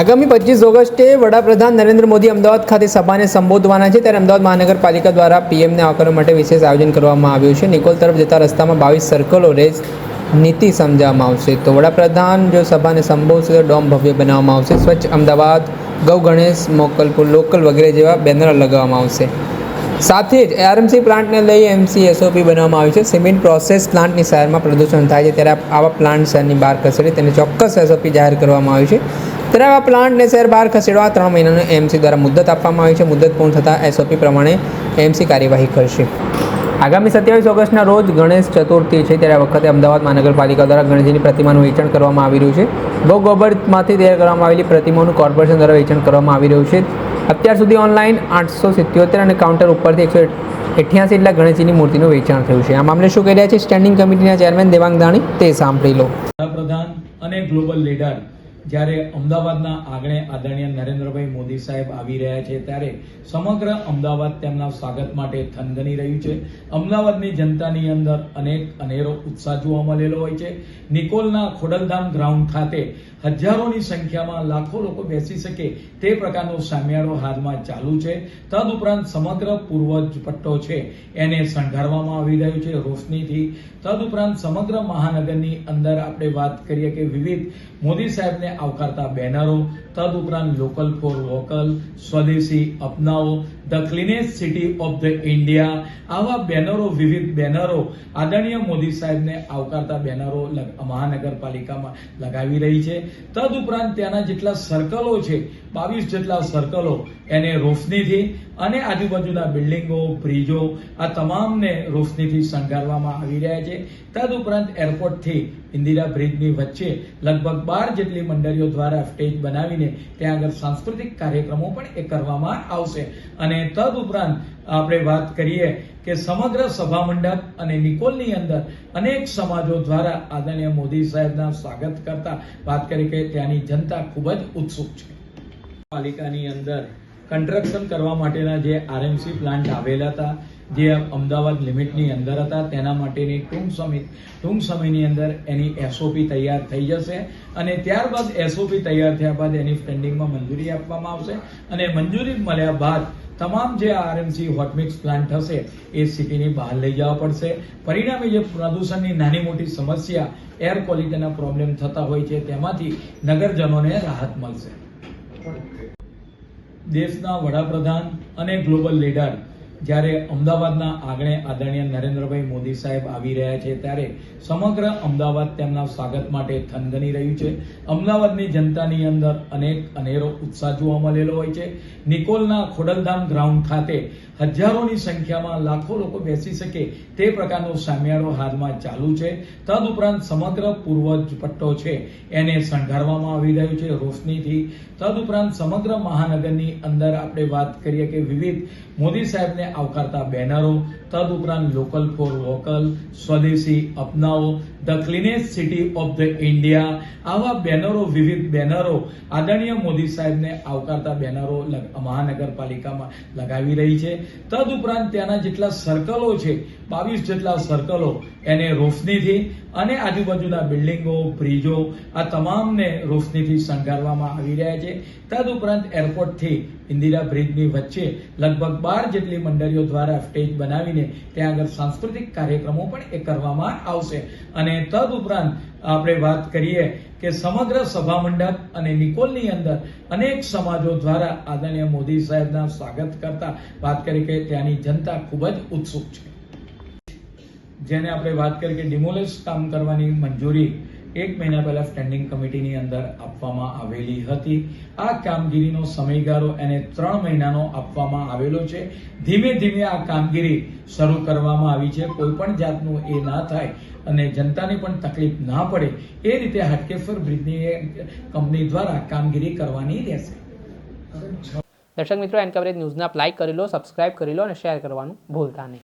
આગામી પચીસ ઓગસ્ટે વડાપ્રધાન નરેન્દ્ર મોદી અમદાવાદ ખાતે સભાને સંબોધવાના છે. ત્યારે અમદાવાદ મહાનગરપાલિકા દ્વારા પીએમને આવકારવા માટે વિશેષ આયોજન કરવામાં આવ્યું છે. નિકોલ તરફ જતા રસ્તામાં બાવીસ સર્કલો રેસ નીતિ સમજાવવામાં આવશે. તો વડાપ્રધાન જો સભાને સંબોધશે તો ડોમ ભવ્ય બનાવવામાં આવશે. સ્વચ્છ અમદાવાદ, ગૌ ગણેશ મોકલપુર લોકલ વગેરે જેવા બેનર લગાવવામાં આવશે. સાથે જ આરએમસી પ્લાન્ટને લઈ એમસી એસઓપી બનાવવામાં આવી છે. સિમેન્ટ પ્રોસેસ પ્લાન્ટની શહેરમાં પ્રદૂષણ થાય છે. ત્યારે આવા પ્લાન્ટ શહેરની બહાર ખસેડી તેને ચોક્કસ એસઓપી જાહેર કરવામાં આવી છે. આવા પ્લાન્ટને શહેર બહાર ખસેડવા ત્રણ મહિનાનો એમસી દ્વારા મુદત આપવામાં આવી છે. મુદત પૂર્ણ થતાં એસઓપી પ્રમાણે એમસી કાર્યવાહી કરશે. આગામી સત્યાવીસ ઓગસ્ટના રોજ ગણેશ ચતુર્થી છે. ત્યારે આ વખતે અમદાવાદ મહાનગરપાલિકા દ્વારા ગણેશજીની પ્રતિમાનું વેચાણ કરવામાં આવી રહ્યું છે. ગૌ તૈયાર કરવામાં આવેલી પ્રતિમાનું કોર્પોરેશન દ્વારા વેચાણ કરવામાં આવી રહ્યું છે. અત્યાર સુધી ઓનલાઈન આઠસો સિત્યોતેર અને કાઉન્ટર ઉપરથી એકસો અઠ્યાસી એટલા ગણેશજીની મૂર્તિનું વેચાણ થયું છે. આ મામલે શું કહી રહ્યા છે? સ્ટેન્ડિંગ કમિટીના ચેરમેન દેવાંગ તે સાંભળી લો. પ્રધાન અને ગ્લોબલ લીડર જ્યારે અમદાવાદના આંગણે આદરણીય નરેન્દ્રભાઈ મોદી સાહેબ આવી રહ્યા છે, ત્યારે સમગ્ર અમદાવાદ તેમના સ્વાગત માટે થનગની રહ્યું છે. અમદાવાદની જનતાની અંદર અનેક અનેરો ઉત્સાહ જોવા મળેલો હોય છે. નિકોલના ખોડલધામ ગ્રાઉન્ડ ખાતે હજારોની સંખ્યામાં લાખો લોકો બેસી શકે તે પ્રકારનો સામિયાળો હાલમાં ચાલુ છે. તદુપરાંત સમગ્ર પૂર્વ પટ્ટો છે એને શણગારવામાં આવી રહ્યો છે રોશનીથી. તદુપરાંત સમગ્ર મહાનગરની અંદર આપણે વાત કરીએ કે વિવિધ મોદી સાહેબને આવકારતા બેનરો, તદુપરાંત લોકલ ફોર વોકલ સ્વદેશી અપનાવો. The cleanest city of the India આવા બેનરો, વિવિધ બેનરો આદરણીય મોદી સાહેબને આવકારતા બેનરો મહાનગરપાલિકામાં લગાવી રહી છે. તદુપરાંત ત્યાંના જેટલા સર્કલો છે બાવીસ જેટલા સર્કલો એને રોશનીથી અને આજુબાજુના બિલ્ડિંગો બ્રિજો આ તમામને રોશનીથી શણગારવામાં આવી રહ્યા છે. તદુપરાંત એરપોર્ટથી ઇન્દિરા બ્રિજની વચ્ચે લગભગ બાર જેટલી મંડળીઓ દ્વારા સ્ટેજ બનાવીને ત્યાં આગળ સાંસ્કૃતિક કાર્યક્રમો પણ એ કરવામાં આવશે. અને તદુપરાંત આપણે વાત કરીએ કે સમગ્ર સભા મંડપ અને નિકોલની અંદર અનેક સમાજો દ્વારા આદરણીય મોદી સાહેબના સ્વાગત કરતા વાત કરી કે ત્યાંની જનતા ખૂબ જ ઉત્સુક છે. પાલિકાની અંદર કન્સ્ટ્રક્શન કરવા માટેના જે આરએમસી પ્લાન્ટ આવેલા હતા, જે અમદાવાદ લિમિટની અંદર હતા, તેના માટેની ટૂંક સમય ટૂંક સમયની અંદર એની એસઓપી તૈયાર થઈ જશે અને ત્યારબાદ એસઓપી તૈયાર થયા બાદ એની ફંડિંગમાં મંજૂરી આપવામાં આવશે અને મંજૂરી મળ્યા બાદ તમામ જે આરએમસી હોટમિક્સ પ્લાન્ટ હશે એ સિટીની બહાર લઈ જવા પડશે. પરિણામે જે પ્રદૂષણની નાની મોટી સમસ્યા એર ક્વોલિટીના પ્રોબ્લેમ થતા હોય છે, તેમાંથી નગરજનોને રાહત મળશે. દેશના વડાપ્રધાન અને ગ્લોબલ લીડર જ્યારે અમદાવાદના આંગણે આદરણીય નરેન્દ્રભાઈ મોદી સાહેબ આવી રહ્યા છે, ત્યારે સમગ્ર અમદાવાદ તેમના સ્વાગત માટે થનગની રહ્યું છે. અમદાવાદની જનતાની અંદર અનેક અનેરો ઉત્સાહ જોવા મળેલો હોય છે. નિકોલના ખોડલધામ ગ્રાઉન્ડ ખાતે હજારોની સંખ્યામાં લાખો લોકો બેસી શકે તે પ્રકારનો સામિયાળો હાલમાં ચાલુ છે. તદુપરાંત સમગ્ર પૂર્વ પટ્ટો છે, એને શણગારવામાં આવી રહ્યો છે રોશનીથી. તદુપરાંત સમગ્ર મહાનગરની અંદર આપણે વાત કરીએ કે વિવિધ મોદી સાહેબને આવકારતા બેનરો તદઉપરાંત લોકલ ફોર વોકલ સ્વદેશી અપનાવો. The cleanest city of the India આવા બેનરો, વિવિધ બેનરો આદરણીય મોદી સાહેબને આવકારતા બેનરો મહાનગરપાલિકામાં લગાવી રહી છે. તદઉપરાંત ત્યાંના જેટલા સર્કલો છે બાવીસ જેટલા સર્કલો એને રોશનીથી અને આજુબાજુના બિલ્ડિંગો બ્રિજો આ તમામને રોશનીથી શણગારવામાં આવી રહ્યા છે. તદુપરાંત એરપોર્ટથી ઇન્દિરા બ્રિજની વચ્ચે લગભગ બાર જેટલી મંડળીઓ દ્વારા સ્ટેજ બનાવીને ત્યાં આગળ સાંસ્કૃતિક કાર્યક્રમો પણ એ કરવામાં આવશે. અને તદુપરાંત આપણે વાત કરીએ કે સમગ્ર સભા મંડપ અને નિકોલની અંદર અનેક સમાજો દ્વારા આદરણીય મોદી સાહેબના સ્વાગત કરતા વાત કરી કે ત્યાંની જનતા ખૂબ જ ઉત્સુક છે. જેને આપણે વાત કરી કે ડિમોલેશ કામ કરવાની મંજૂરી એક મહિના પહેલા સ્ટેન્ડિંગ કમિટીની અંદર આપવામાં આવેલી હતી. આ કામગીરીનો સમયગાળો એને ત્રણ મહિનાનો આપવામાં આવેલો છે. ધીમે ધીમે આ કામગીરી શરૂ કરવામાં આવી છે. કોઈ પણ જાતનું એ ના થાય અને જનતાને પણ તકલીફ ના પડે એ રીતે હાટકેશ્વર બ્રિજની કંપની દ્વારા કામગીરી કરવાની રહેશે. દર્શક મિત્રો એન કવરેજ ન્યૂઝને લાઇક કરી લો સબસ્ક્રાઇબ કરી લો અને શેર કરવાનું ભૂલતા નહીં.